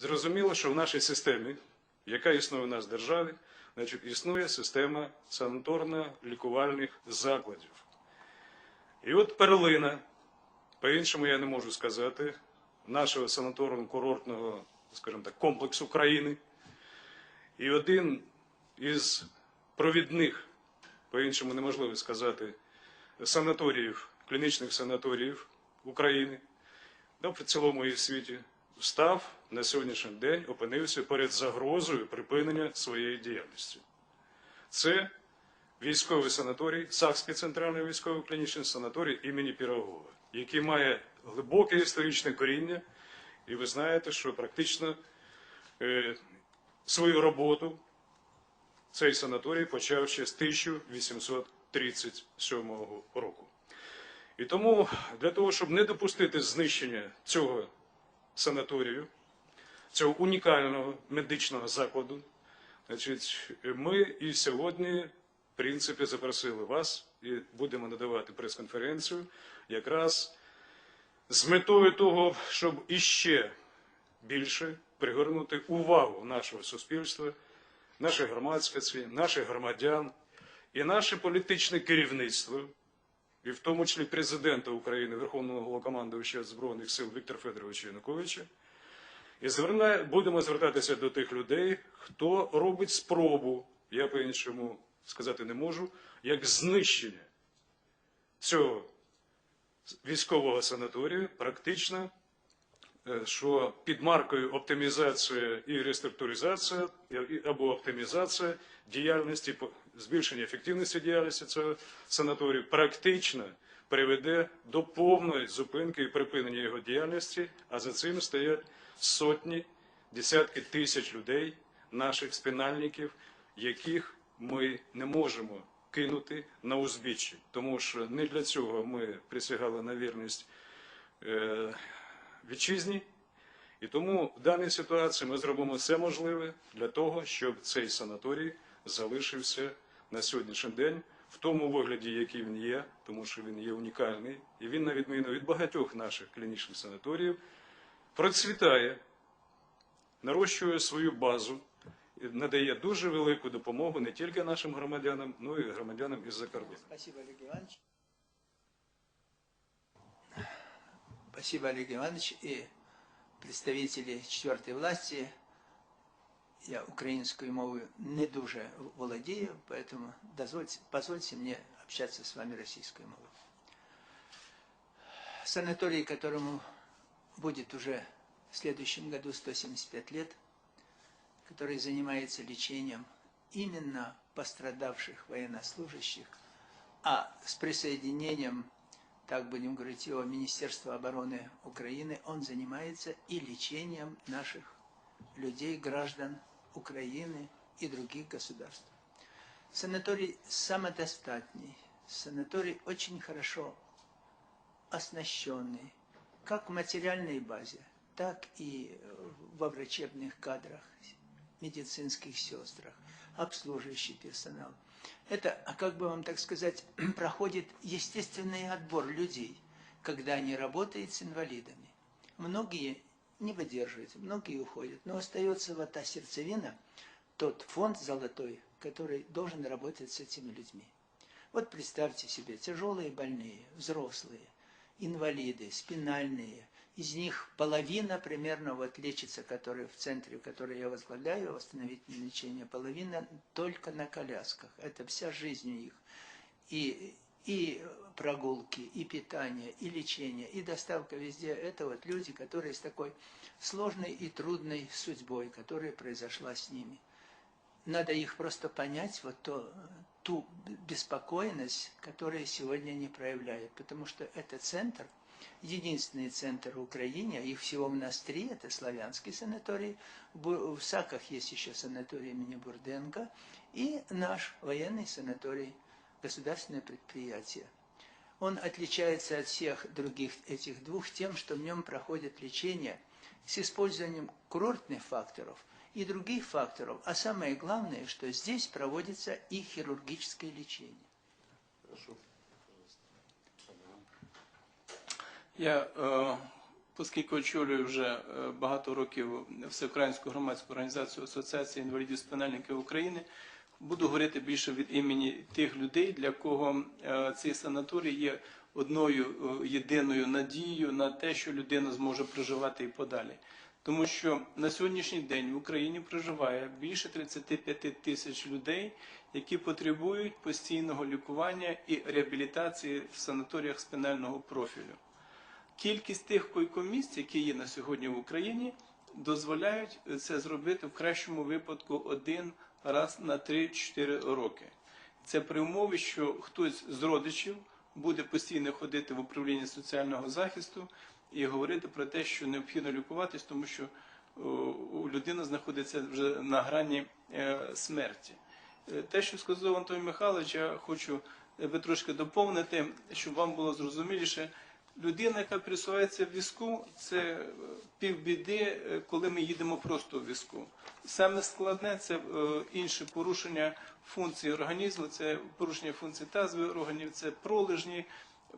Зрозуміло, що в нашій системі, яка існує у нас в державі, значить, існує система санаторно-лікувальних закладів. І от перлина, по-іншому я не можу сказати, нашого санаторно-курортного, скажімо так, комплексу країни. І один із провідних, по-іншому неможливо сказати, санаторіїв, клінічних санаторіїв України, да, в цілому і в світі, став на сьогоднішній день, опинився перед загрозою припинення своєї діяльності. Це військовий санаторій, Сакський центральний військовий клінічний санаторій імені Пірогова, який має глибоке історичне коріння, і ви знаєте, що практично е, свою роботу цей санаторій почав ще з 1837 року. І тому для того, щоб не допустити знищення цього санаторію, цього унікального медичного закладу, значить, ми і сьогодні, в принципі, запросили вас і будемо надавати прес-конференцію якраз з метою того, щоб іще більше пригорнути увагу нашого суспільства, нашої громадськості, наших громадян і наше політичне керівництво, і в тому числі президента України, Верховного Головнокомандувача Збройних сил Віктора Федоровича Януковича. І зверна, будемо звертатися до тих людей, хто робить спробу, я по-іншому сказати не можу, як знищення цього військового санаторію, практично, е, що під маркою оптимізація і реструктуризація або оптимізація діяльності, збільшення ефективності діяльності цього санаторію практично приведе до повної зупинки і припинення його діяльності, а за цим стоять сотні, десятки тисяч людей, наших спінальників, яких ми не можемо кинути на узбіччі, тому що не для цього ми присягали на вірність е, вітчизні. І тому в даній ситуації ми зробимо все можливе для того, щоб цей санаторій залишився на сьогоднішній день в тому вигляді, який він є, тому що він є унікальний, і він, на відміну від багатьох наших клінічних санаторіїв, процвітає, нарощує свою базу, і надає дуже велику допомогу не тільки нашим громадянам, але й громадянам із-за кордону. Спасибо, Олег Иванович. И представители четвертой власти, я українською мовою не дуже володію, поэтому дозвольте, позвольте мне общаться с вами российской мовой. Санаторий, которому будет уже в следующем году 175 лет, который занимается лечением именно пострадавших военнослужащих, а с присоединением, так будем говорить, его Министерства обороны Украины, он занимается и лечением наших людей, граждан Украины и других государств. Санаторий самодостатний, санаторий очень хорошо оснащенный, как в материальной базе, так и э, во врачебных кадрах, медицинских сестрах, обслуживающий персонал. Это, а как бы вам так сказать, проходит естественный отбор людей, когда они работают с инвалидами. Многие не выдерживают, многие уходят, но остается вот та сердцевина, тот фонд золотой, который должен работать с этими людьми. Вот представьте себе, тяжелые больные, взрослые, инвалиды, спинальные. Из них половина примерно вот лечится, которые в центре, который я возглавляю, восстановительное лечение, половина только на колясках. Это вся жизнь их. И, и прогулки, и питание, и лечение, и доставка везде. Это вот люди, которые с такой сложной и трудной судьбой, которая произошла с ними надо их просто понять, вот то, ту беспокойность, которую сегодня они проявляют. Потому что это центр, единственный центр в Украине, их всего у нас три, это славянский санаторий, в Саках есть еще санаторий имени Бурденко, и наш военный санаторий, государственное предприятие. Он отличается от всех других этих двух тем, что в нем проходит лечение с использованием курортных факторов и других факторов. А самое главное, что здесь проводится и хирургическое лечение. Я э, оскільки очолюю вже е, багато років Всеукраїнську громадську організацію Асоціації інвалідів спинальників України, Буду говорити більше від імені тих людей, для кого е, цей санаторій є одною е, єдиною надією на те, що людина зможе проживати і подалі. Тому що на сьогоднішній день в Україні проживає більше 35 тисяч людей, які потребують постійного лікування і реабілітації в санаторіях спинального профілю. Кількість тих койкомісць, які є на сьогодні в Україні, дозволяють це зробити в кращому випадку один раз на 3-4 роки. Це при умові, що хтось з родичів буде постійно ходити в управління соціального захисту і говорити про те, що необхідно лікуватись, тому що людина знаходиться вже на грані е, смерті. Е, Те, що сказав Антон Михайлович, я хочу е, би трошки доповнити, щоб вам було зрозуміліше. Людина, яка пересувається в візку, це е, півбіди, е, коли ми їдемо просто в візку. Саме складне це е, інше порушення функції організму, це порушення функції тазових органів, це пролежні,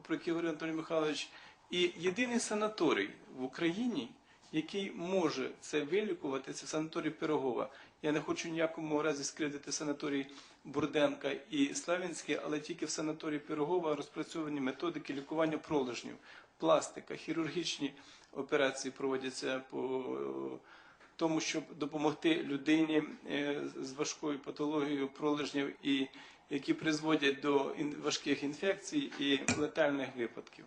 про які говорив Антоній Михайлович. І єдиний санаторій в Україні, який може це вилікувати, це санаторій Пирогова. Я не хочу ніякому разі скривдити санаторій Бурденка і Славянський, але тільки в санаторії Пирогова розпрацьовані методики лікування пролежнів, пластика, хірургічні операції проводяться по тому, щоб допомогти людині е, з важкою патологією пролежнів і які призводять до важких інфекцій і летальних випадків.